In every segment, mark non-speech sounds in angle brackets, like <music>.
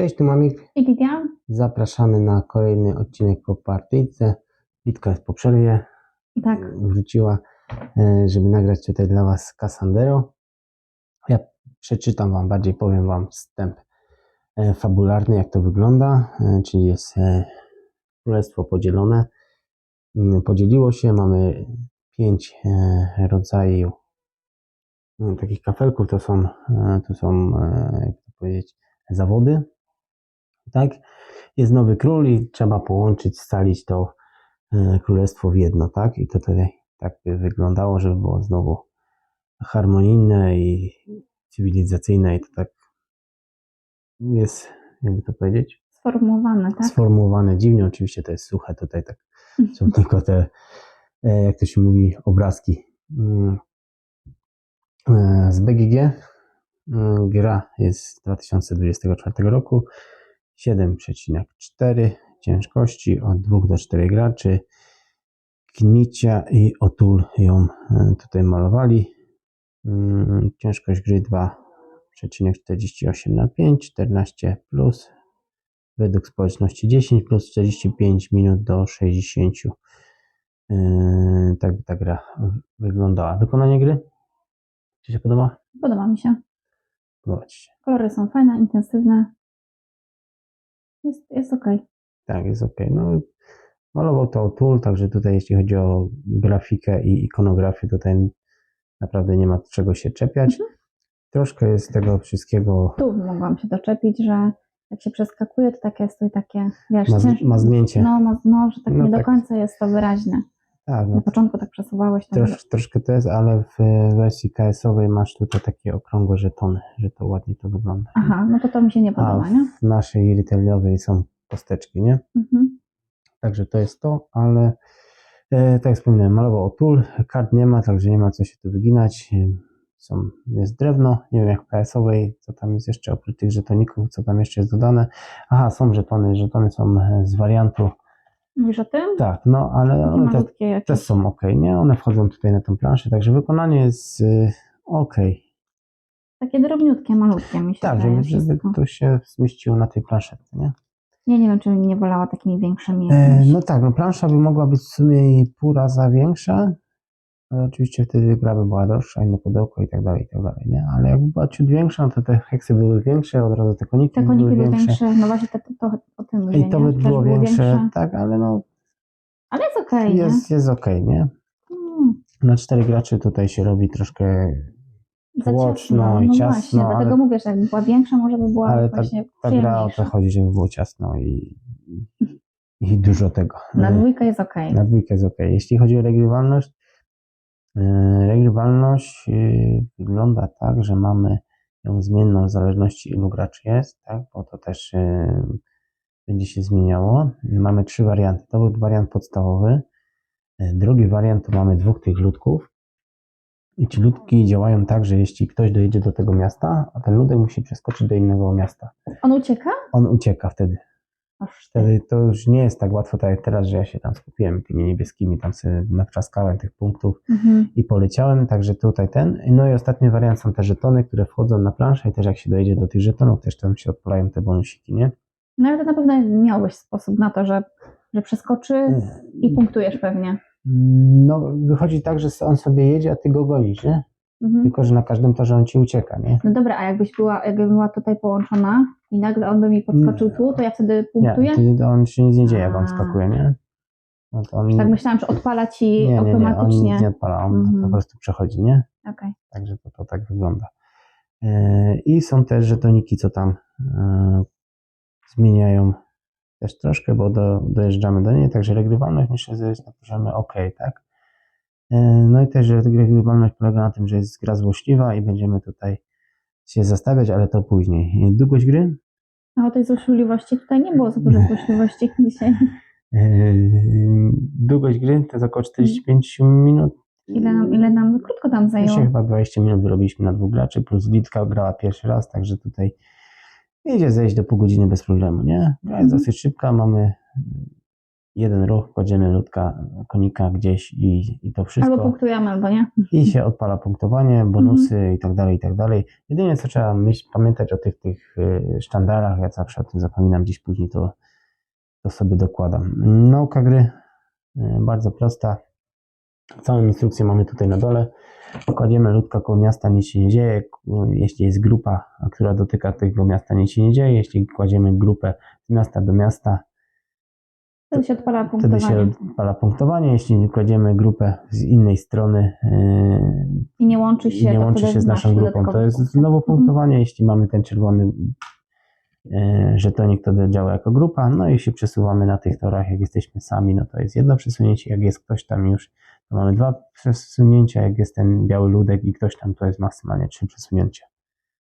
Cześć, tu Mamik. I Lidia? Zapraszamy na kolejny odcinek po partyjce. Litka jest po przerwie. Tak. Wróciła, e, żeby nagrać tutaj dla Was Cassandero. Ja przeczytam Wam, bardziej powiem Wam wstęp e, fabularny, jak to wygląda. E, Czyli jest królestwo podzielone. Mm, Podzieliło się, mamy pięć rodzajów takich kafelków. To są, to są jak to powiedzieć, zawody. Tak? Jest nowy król i trzeba połączyć, scalić to e, królestwo w jedno, tak? I to tutaj tak by wyglądało, żeby było znowu harmonijne i cywilizacyjne i to tak jest, jakby to powiedzieć, Sformułowane, tak? sformułowane dziwnie. Oczywiście to jest suche, tutaj tak <laughs> są tylko te, e, jak to się mówi, obrazki. Mm. E, Z BGG mm, gra jest z 2024 roku 7,4 ciężkości od 2 do 4 graczy. Knicia i Otul ją e, tutaj malowali. Mm, Ciężkość gry 2,48 na 5, 14 plus według społeczności 10 plus 45 minut do 60. Yy, tak by ta gra wyglądała. Wykonanie gry? Czy się podoba? Podoba mi się. Podoba Ci się. Kolory są fajne, intensywne. Jest, jest ok. Tak, jest ok. No, malował to Tool, także tutaj jeśli chodzi o grafikę i ikonografię, tutaj naprawdę nie ma czego się czepiać. Mhm. Troszkę jest tego wszystkiego, Tu mogłam się doczepić, że jak się przeskakuje, to takie jest tu i takie, wiesz, ma, cięż- ma zdjęcie. No, no, no, że tak No nie tak. do końca jest to wyraźne. Tak, no, Na początku tak przesuwałeś, tak, trosz, troszkę to jest, ale w wersji KS-owej masz tutaj takie okrągłe żetony, że to ładnie to wygląda. aha, no to to mi się nie A podoba, nie? w naszej retailowej są kosteczki, nie? Mhm. Także to jest to, ale e, tak jak wspomniałem, malował Otul, kart nie ma, także nie ma co się tu wyginać. Są, jest drewno, nie wiem jak w KS-owej, co tam jest jeszcze oprócz tych żetoników, co tam jeszcze jest dodane. Aha, są żetony, żetony są z wariantu, Mówisz o tym? tak, no ale one te, jakieś. też są ok, nie? One wchodzą tutaj na tą planszę, także wykonanie jest e, ok. Takie drobniutkie, malutkie mi się Tak, wydaje żeby, żeby wszystko. to się zmieściło na tej planszetce, nie? Nie, nie wiem, czy nie wolała takimi większymi. E, jakimiś. no tak, no plansza by mogła być w sumie pół raza większa, ale oczywiście wtedy gra by była droższa, inne pudełko i tak dalej, i tak dalej, nie? Ale jakby była ciut większa, no to te heksy były większe, od razu te koniki, Te koniki były były większe. większe, no właśnie to, to, to o tym mówię, I to by było większe, tak, ale no Ale jest okej, nie? jest, jest okej, nie? Mm, Na cztery graczy tutaj się robi troszkę, Tłoczno i no ciasno, Właśnie, ale- dlatego mówię, że jakby była większa, może by była Ale tak- właśnie ta gra o to chodzi, żeby było ciasno i, i dużo tego. Na dwójkę jest okej. Na dwójkę jest ok. Jeśli chodzi o regrywalność, regrywalność e, wygląda tak, że mamy ją zmienną w zależności ilu graczy jest, tak? bo to też e, będzie się zmieniało. Mamy trzy warianty. To był wariant podstawowy. E, Drugi wariant to mamy dwóch tych ludków. I ci ludki działają tak, że jeśli ktoś dojedzie do tego miasta, a ten ludek musi przeskoczyć do innego miasta, On ucieka? on ucieka wtedy. Wtedy to już nie jest tak łatwo, tak jak teraz, że ja się tam skupiłem tymi niebieskimi, tam sobie natrzaskałem tych punktów Mhm. i poleciałem, także tutaj ten. No i ostatni wariant są te żetony, które wchodzą na planszę i też jak się dojedzie do tych żetonów, też tam się odpalają te bonusiki, nie? No ale to na pewno miałbyś sposób na to, że, że przeskoczy i punktujesz pewnie. No, wychodzi tak, że on sobie jedzie, a ty go gonisz, nie? Mhm. Tylko, że na każdym torze on ci ucieka, nie? No dobra, a jakbyś była, jakby była tutaj połączona i nagle on by mi podskoczył tu, to ja wtedy Nie, punktuję? ty, on się nic nie dzieje, jak on skakuje, nie? No to on, Tak myślałam, że odpala ci nie, nie, nie, on automatycznie. nic nie odpala, on Mhm. po prostu przechodzi, nie? Okej. Także to, to tak wygląda. E, I są też żetoniki, co tam e, zmieniają też troszkę, bo do, dojeżdżamy do niej, także regrywalność myślę, że jest na poziomie OK, tak? E, No i też że regrywalność polega na tym, że jest gra złośliwa i będziemy tutaj się zastawiać, ale to później. Długość gry? A o tej złośliwości tutaj nie było za dużo <laughs> złośliwości dzisiaj. E, Długość gry to jest około 45 minut. Ile nam, ile nam krótko tam Dzisiaj zajęło. chyba 20 minut wyrobiliśmy na dwóch graczy, plus Litka grała pierwszy raz, także tutaj idzie zejść do pół godziny bez problemu, nie? Gra jest Mhm. dosyć szybka, mamy jeden ruch, kładziemy ludka, konika gdzieś i, i to wszystko. Albo punktujemy, albo nie. I się odpala punktowanie, bonusy Mhm. i tak dalej, i tak dalej. Jedynie co trzeba myśl, pamiętać o tych, tych y, sztandarach, ja zawsze o tym zapominam, gdzieś później to, to sobie dokładam. Nauka gry, y, bardzo prosta. Całą instrukcję mamy tutaj na dole. Kładziemy ludka koło miasta, nic się nie dzieje. Jeśli jest grupa, która dotyka tego miasta, nic się nie dzieje. Jeśli kładziemy grupę z miasta do miasta, Wtedy się odpala wtedy punktowanie. się odpala punktowanie. Jeśli kładziemy grupę z innej strony, y, I nie łączy się, nie łączy wtedy się z naszą grupą. To jest znowu punktowanie, jeśli mamy ten czerwony e, żetonik, to działa jako grupa, no i się przesuwamy na tych torach, jak jesteśmy sami, no to jest jedno przesunięcie, jak jest ktoś tam już, to mamy dwa przesunięcia, jak jest ten biały ludek i ktoś tam, to jest maksymalnie trzy przesunięcia.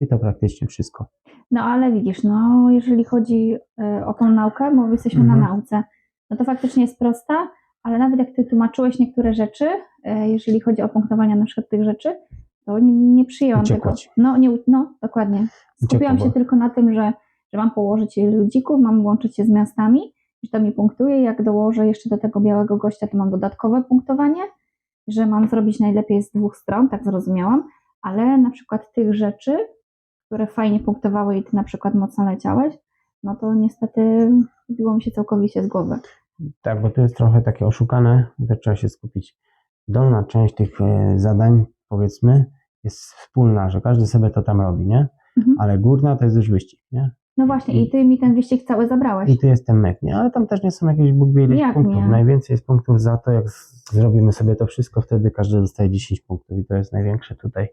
I to praktycznie wszystko. No ale widzisz, no jeżeli chodzi y, o tą naukę, bo jesteśmy Mhm. na nauce, no to faktycznie jest prosta, ale nawet jak ty tłumaczyłeś niektóre rzeczy, y, jeżeli chodzi o punktowanie na przykład tych rzeczy, to nie, nie przyjęłam tego. No, nie, no dokładnie. Skupiłam Uciekło, się tylko na tym, że, że mam położyć ludzików, mam łączyć się z miastami, że to mi punktuje. Jak dołożę jeszcze do tego białego gościa, to mam dodatkowe punktowanie, że mam zrobić najlepiej z dwóch stron, tak zrozumiałam, ale na przykład tych rzeczy, które fajnie punktowały i ty na przykład mocno leciałeś, no to niestety wybiło mi się całkowicie z głowy. Tak, bo to jest trochę takie oszukane, to trzeba się skupić. Dolna część tych e, zadań, powiedzmy, jest wspólna, że każdy sobie to tam robi, nie? Mhm. Ale górna to jest już wyścig, nie? No właśnie, i ty mi ten wyścig cały zabrałeś. I tu jest ten mek, nie? Ale tam też nie są jakieś Bóg wie ileś punktów. nie? Najwięcej jest punktów za to, jak zrobimy sobie to wszystko, wtedy każdy dostaje 10 punktów i to jest największe tutaj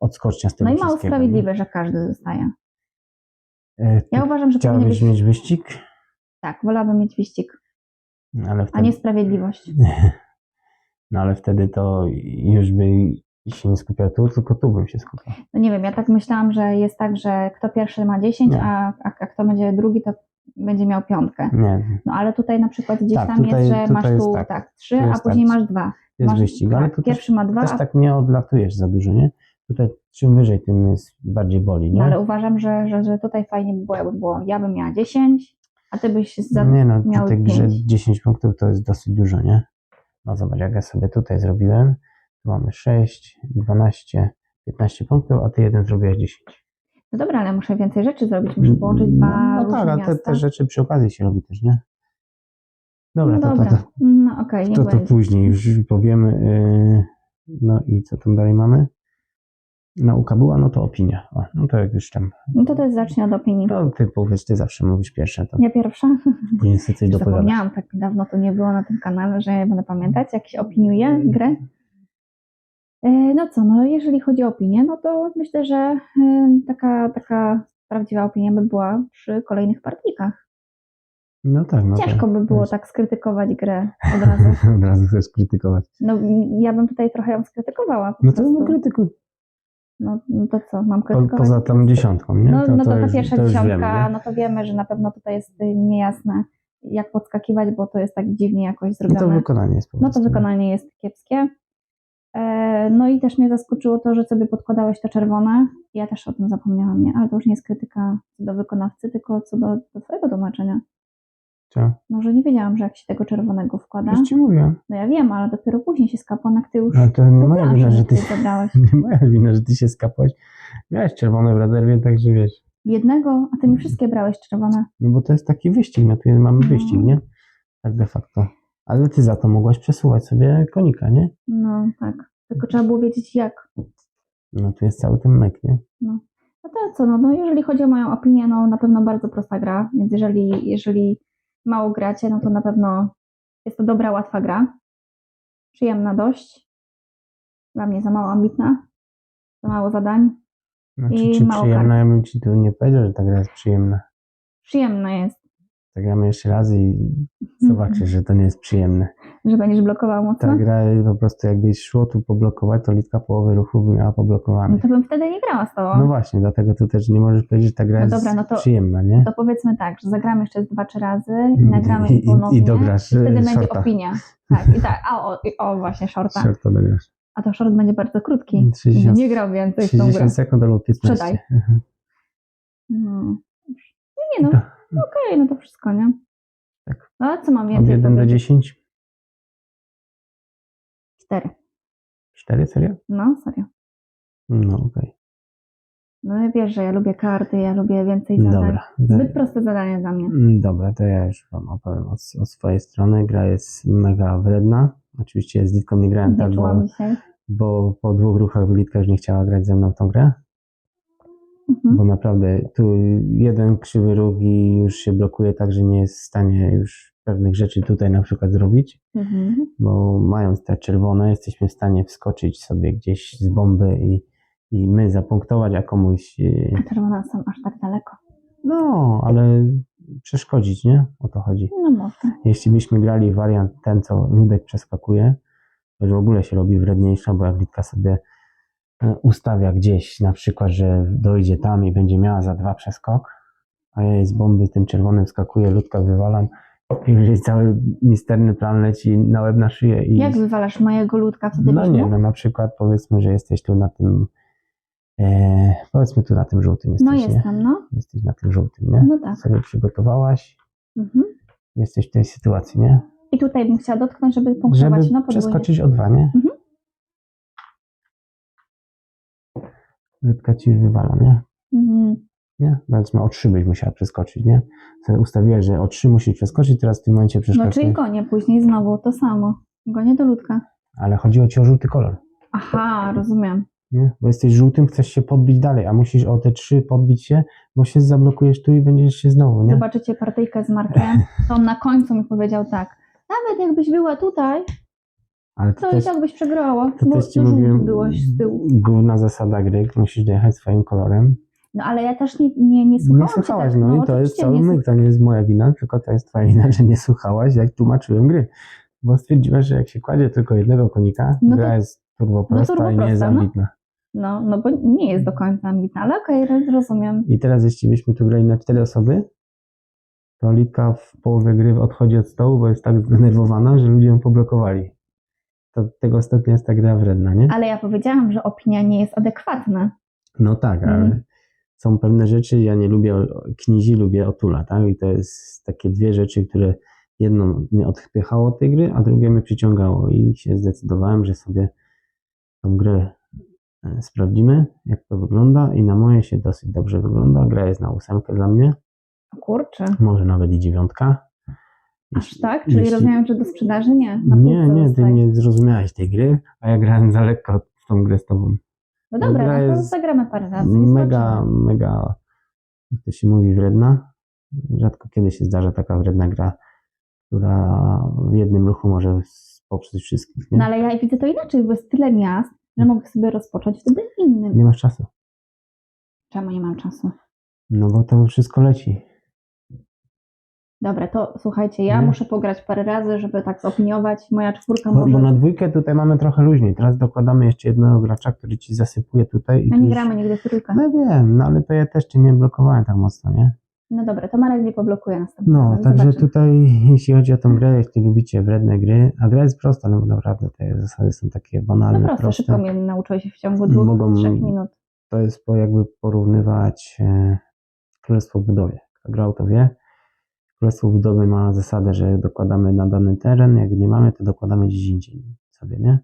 odskocznia z tego No i mało sprawiedliwe, że każdy dostaje. nie? E, Ja uważam, że Chciałabyś być... mieć wyścig, Tak, wolałabym mieć wyścig, ale a wtedy, nie sprawiedliwość. <laughs> no ale wtedy to już by się nie skupiał tu, tylko tu bym się skupiał. No nie wiem, ja tak myślałam, że jest tak, że kto pierwszy ma 10, Nie. a, a, a kto będzie drugi, to będzie miał piątkę. Nie, No ale tutaj na przykład gdzieś Tak, tam tutaj- jest, że masz jest tu tak. tak, a jest później tak. masz dwa. jest masz, wyścig, ale tak, pierwszy ma dwa, też a, tak nie odlatujesz za dużo, nie? Tutaj czym wyżej, tym jest bardziej boli, nie? no, ale uważam, że, że, że tutaj fajnie by było, jakby było, ja bym miała 10, a ty byś za, Nie no, miał tej grze pięć. 10 punktów to jest dosyć dużo, nie? No zobacz, jak ja sobie tutaj zrobiłem, tu mamy 6, 12, 15 punktów, a ty jeden zrobiłeś 10. No dobra, ale muszę więcej rzeczy zrobić, muszę połączyć dwa No, no tak, a te, miasta. te rzeczy przy okazji się robi też, nie? Dobra, no to, dobra, to, to, no okej, niech to, to będzie. później już powiemy. Yy, no i co tam dalej mamy? Nauka była, no to opinia. O, no to jak już tam, No to też zacznie od opinii. no ty powiesz, ty zawsze mówisz pierwsze, to Ja pierwsza? <laughs> później sobie coś dopowiadasz. Zapomniałam, tak dawno to nie było na tym kanale, że ja będę pamiętać, jak się opiniuje grę. E, No co, no jeżeli chodzi o opinię, no to myślę, że e, taka, taka prawdziwa opinia by była przy kolejnych partikach. No tak, no Ciężko to, by było tak skrytykować grę <laughs> od razu. Od razu chcesz krytykować. No ja bym tutaj trochę ją skrytykowała. No to no, krytykuj. No, no to co, mam krytykować? poza tą dziesiątką, nie? No to, no to, ta już- pierwsza to dziesiątka, wiemy, no to wiemy, że na pewno tutaj jest y, niejasne, jak podskakiwać, bo to jest tak dziwnie jakoś No zrobione. to wykonanie jest po No to prostu. wykonanie jest kiepskie. E, No i też mnie zaskoczyło to, że sobie podkładałeś to czerwone. Ja też o tym zapomniałam, nie? Ale to już nie jest krytyka co do wykonawcy, tylko co do, do twojego tłumaczenia. Co? No, że nie wiedziałam, że jak się tego czerwonego wkłada. Już ci mówiłem. No ja wiem, ale dopiero później się skapłam, jak ty już Ale to nie moja wina, że ty, zabrałeś. <laughs> nie moja wina, że ty się skapłeś. Miałeś czerwone w rezerwie, także wiesz. Jednego, a ty mi wszystkie brałeś czerwone. No bo to jest taki wyścig, no tu mamy No. wyścig, nie? Tak de facto. Ale ty za to mogłaś przesuwać sobie konika, nie? No tak. Tylko trzeba było wiedzieć jak. No tu jest cały ten mek, nie? No to co, no, no jeżeli chodzi o moją opinię, no na pewno bardzo prosta gra, więc jeżeli, jeżeli mało gracie, no to na pewno jest to dobra, łatwa gra. Przyjemna dość. Dla mnie za mało ambitna. Za mało zadań. Znaczy, I czy mało przyjemna, ja bym ci tu nie powiedział, że ta gra jest przyjemna. Przyjemna jest. Zagramy jeszcze raz i zobaczysz, że to nie jest przyjemne. Że będziesz blokował mocno. Ta gra po prostu jakbyś szło tu poblokować, to litka połowy ruchu by miała No poblokowane. to bym wtedy nie grała z tobą. No właśnie, dlatego tu też nie możesz powiedzieć, że ta gra No jest dobra, no to- przyjemna, nie? To powiedzmy tak, że zagramy jeszcze dwa, trzy razy i I- nagramy i- i- ponownie. i dograsz, i wtedy będzie shorta. opinia. Tak, i tak. A o, o właśnie, shorta. Short to dograsz. A to short będzie bardzo krótki. 60 nie grał więcej w tą grę. 60 sekund albo 15. Sprzedaj. <laughs> No, no nie no, okej, no to wszystko, nie? Tak. No a co mam Od więcej 1 do powiedzieć? 10? Cztery. 4, serio? No, serio. No okej. No i wiesz, że ja lubię karty, ja lubię więcej zadań. Dobra. Zbyt proste zadanie dla mnie. Mm, Dobra, to ja już Wam opowiem od, od swojej strony. Gra jest mega wredna. Oczywiście z Litką nie grałem Nie tak, bo, dzisiaj. bo po dwóch ruchach Litka już nie chciała grać ze mną w tą grę. Mhm. Bo naprawdę tu jeden krzywy ruch i już się blokuje tak, że nie jest w stanie już pewnych rzeczy tutaj na przykład zrobić. Mhm. Bo mając te czerwone, jesteśmy w stanie wskoczyć sobie gdzieś z bomby i, i my zapunktować, a komuś. e, A czerwone są aż tak daleko. No, ale przeszkodzić, nie? O to chodzi. No może. Jeśli byśmy grali wariant ten, co Ludek przeskakuje, to już w ogóle się robi wredniejsza, bo jak Litka sobie ustawia gdzieś, na przykład, że dojdzie tam i będzie miała za dwa przeskok, a ja jej z bomby tym czerwonym skakuję, Ludka wywalam i już cały misterny plan leci na łeb na szyję i Jak wywalasz mojego ludka wtedy no nie, no na przykład powiedzmy, że jesteś tu na tym e, powiedzmy tu na tym żółtym jesteś, No nie? jestem, no. Jesteś na tym żółtym, nie? No tak. Sobie przygotowałaś, Mhm. jesteś w tej sytuacji, nie? I tutaj bym chciała dotknąć, żeby punktować Żeby no podwójnie. przeskoczyć o dwa, nie? Mhm. Rybka ci już wywala, nie? Mhm. Nie? Powiedzmy o trzy byś musiała przeskoczyć, nie? Sobie ustawiłaś, że o trzy musisz przeskoczyć, teraz w tym momencie No przeskakujesz. czyli gonię później znowu, to samo. Gonię do ludka. Ale chodziło ci o żółty kolor, Aha, rozumiem. nie? Bo jesteś żółtym, chcesz się podbić dalej, a musisz o te trzy podbić się, bo się zablokujesz tu i będziesz się znowu, nie? Zobaczycie partyjkę z Markiem, to on na końcu mi powiedział tak. Nawet jakbyś była tutaj, Ale to to i tak byś przegrała, to też ci to mówiłem, byłaś z tyłu. główna zasada gry, musisz dojechać swoim kolorem. No ale ja też nie, nie, nie słuchałam Nie cię słuchałaś, tak. no, i to jest cały nie myk, to nie jest moja wina, tylko to jest twoja wina, <laughs> że nie słuchałaś, jak tłumaczyłem gry. Bo stwierdziłaś, że jak się kładzie tylko jednego konika, No to- gra jest turbo prosta turbo i nie jest prosta, no. ambitna. No, no bo nie jest do końca ambitna, ale okej, roz- rozumiem. I teraz jeśli byśmy tu grali na cztery osoby, to Litka w połowie gry odchodzi od stołu, bo jest tak zdenerwowana, że ludzie ją poblokowali. To tego stopnia jest ta gra wredna, nie? Ale ja powiedziałam, że opinia nie jest adekwatna. No tak, ale Mm. są pewne rzeczy, ja nie lubię knizi, lubię Otula, tak? I to jest takie dwie rzeczy, które jedno mnie odpychało od tej gry, a drugie mnie przyciągało i się zdecydowałem, że sobie tą grę e, sprawdzimy, jak to wygląda i na moje się dosyć dobrze wygląda. Gra jest na ósemkę dla mnie, kurczę. może nawet i dziewiątka. Aż tak? Czyli jeśli- rozumiem, że do sprzedaży nie. Na Nie, nie, ty zostaje. nie zrozumiałeś tej gry, a ja grałem za lekko w tą grę z tobą. No dobra, no to zagramy parę razy. Mega, zobaczymy. mega, jak to się mówi, wredna. Rzadko kiedy się zdarza taka wredna gra, która w jednym ruchu może poprzeć wszystkich. Nie, No ale ja widzę to inaczej, bo jest tyle miast, że mogę sobie rozpocząć wtedy innym. nie masz czasu. Czemu nie mam czasu? No bo to wszystko leci. Dobra, to słuchajcie, ja Nie. muszę pograć parę razy, żeby tak zopiniować. Moja czwórka Bo, może... bo na dwójkę tutaj mamy trochę luźniej. Teraz dokładamy jeszcze jednego gracza, który ci zasypuje tutaj. I tu nie już- gramy nigdy w trójkę. No wiem, no ale to ja też cię nie blokowałem tak mocno, nie? No dobra, to Marek mnie poblokuje następnym No, razem. także Zobaczymy. tutaj, jeśli chodzi o tą grę, jeśli lubicie wredne gry, a gra jest prosta, no bo naprawdę te zasady są takie No banalne, proste, szybko mnie nauczyłeś w ciągu dwóch, Mogą- trzech minut. To jest po jakby porównywać e, Królestwo Budowie. Kto grał, to wie. Królestwo Budowy ma zasadę, że dokładamy na dany teren, jak nie mamy, to dokładamy gdzieś indziej sobie, nie?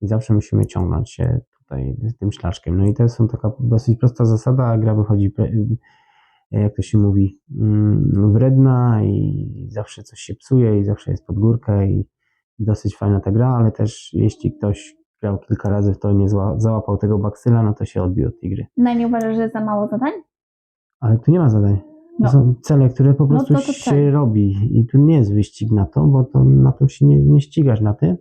I zawsze musimy ciągnąć się tutaj tym szlaczkiem. No i to jest taka dosyć prosta zasada, a gra wychodzi, pre- e, jak to się mówi, mm, wredna i zawsze coś się psuje i zawsze jest pod górkę i dosyć fajna ta gra, ale też jeśli ktoś grał kilka razy w to i nie załapał tego baksyla, no to się odbił od tej gry. Najmniej uważasz, że za mało zadań? Ale tu nie ma zadań. To No. są cele, które po No prostu to to się cel. robi i tu nie jest wyścig na to, bo to na to się nie, nie ścigasz na tym,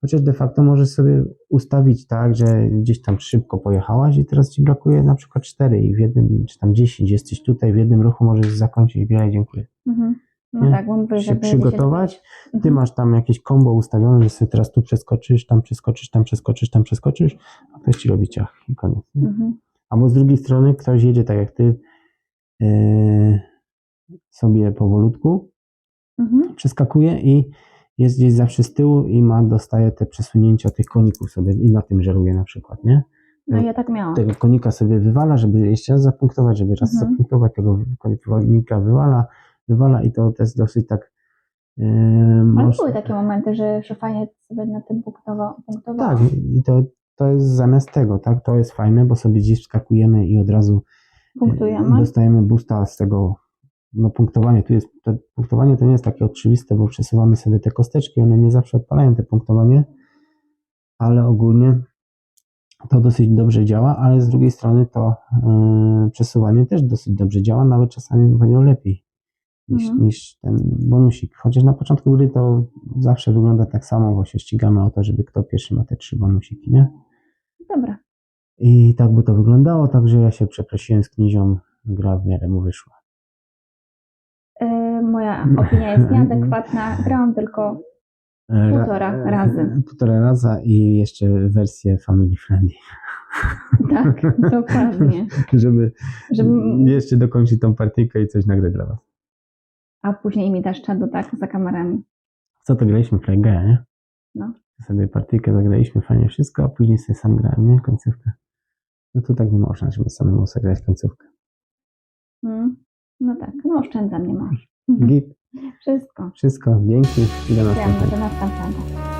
chociaż de facto możesz sobie ustawić tak, że gdzieś tam szybko pojechałaś i teraz ci brakuje na przykład 4 i w jednym, czy tam 10, jesteś tutaj, w jednym ruchu możesz zakończyć grę i dziękuję. Mhm. No Nie? tak, bo Się przygotować, ty Mhm. masz tam jakieś kombo ustawione, że sobie teraz tu przeskoczysz, tam przeskoczysz, tam przeskoczysz, tam przeskoczysz, a ktoś ci robi ciach i koniec. nie? Mhm. Albo z drugiej strony ktoś jedzie tak jak ty sobie powolutku, Mhm. przeskakuje i jest gdzieś zawsze z tyłu i ma, dostaje te przesunięcia tych koników sobie i na tym żeruje na przykład, nie? No ja tak miałam. Tego konika sobie wywala, żeby jeszcze raz zapunktować, żeby raz Mhm. zapunktować, tego konika wywala, wywala i to, jest dosyć tak Ale moż- były takie momenty, że, że fajnie sobie na tym punktowa, punktowało. Tak, i to, to jest zamiast tego, tak? To jest fajne, bo sobie gdzieś wskakujemy i od razu Punktujemy. dostajemy boosta z tego no, punktowanie. Tu jest, to punktowanie to nie jest takie oczywiste, bo przesuwamy sobie te kosteczki, one nie zawsze odpalają te punktowanie, ale ogólnie to dosyć dobrze działa, ale z drugiej strony to yy, przesuwanie też dosyć dobrze działa, nawet czasami powiedział lepiej niż, Mhm. niż ten bonusik. Chociaż na początku gry to zawsze wygląda tak samo, bo się ścigamy o to, żeby kto pierwszy ma te trzy bonusiki, nie? Dobra. I tak by to wyglądało, także ja się przeprosiłem z knizią, gra w miarę mu wyszła. E, moja opinia jest nieadekwatna. Grałam tylko E, ra- Półtora e, razy. Półtora raza i jeszcze wersję family friendly, <laughs> tak, dokładnie. <laughs> żeby Żeby, jeszcze dokończyć tą partyjkę i coś nagrać dla was. a później mi dasz czadu tak za kamerami. Co to graliśmy? Flaggea, nie? No. Sobie partyjkę zagraliśmy, fajnie wszystko, a później sobie sam grałem, nie? Końcówkę. No to tak nie można, żeby samemu sobie grać końcówkę. Mm. No tak, no oszczędzam, nie masz. Git, <laughs> Wszystko. wszystko, dzięki i do następnego. do następnego.